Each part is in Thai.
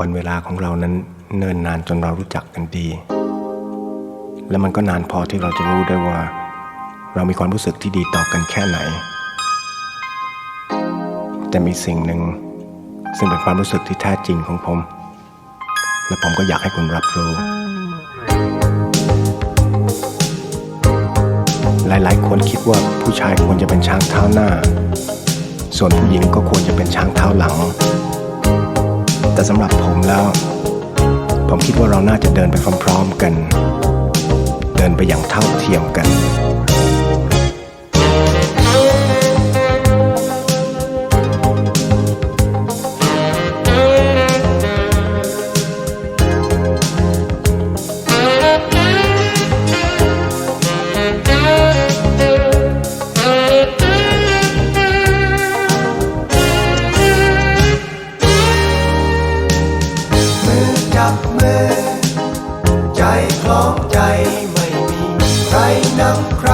วันเวลาของเรานั้นเนิ่นนานจนเรารู้จักกันดี และมันก็นานพอที่เราจะรู้ได้ว่า เรามีความรู้สึกที่ดีต่อกันแค่ไหน แต่มีสิ่งหนึ่ง ซึ่งเป็นความรู้สึกที่แท้จริงของผม และผมก็อยากให้คุณรับรู้ หลายๆ คนคิดว่าผู้ชายควรจะเป็นช้างเท้าหน้า ส่วนผู้หญิงก็ควรจะเป็นช้างเท้าหลัง แต่สำหรับผมแล้ว ผมคิดว่าเราน่าจะเดินไปพร้อม ๆ กัน เดินไปอย่างเท่าเทียมกัน คล้องใจไม่มีใครนำใคร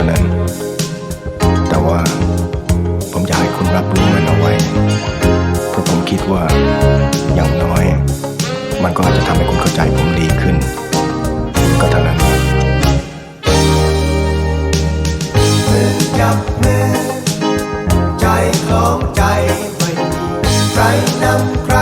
ท่านั้น แต่ว่าผมอยากให้คุณรับรู้มันเอาไว้ เพราะผมคิดว่าอย่างน้อย มันก็อาจจะทำให้คุณเข้าใจผมดีขึ้น ก็เท่านั้นมือจับมือใจคล้องใจไม่มีใครนำใคร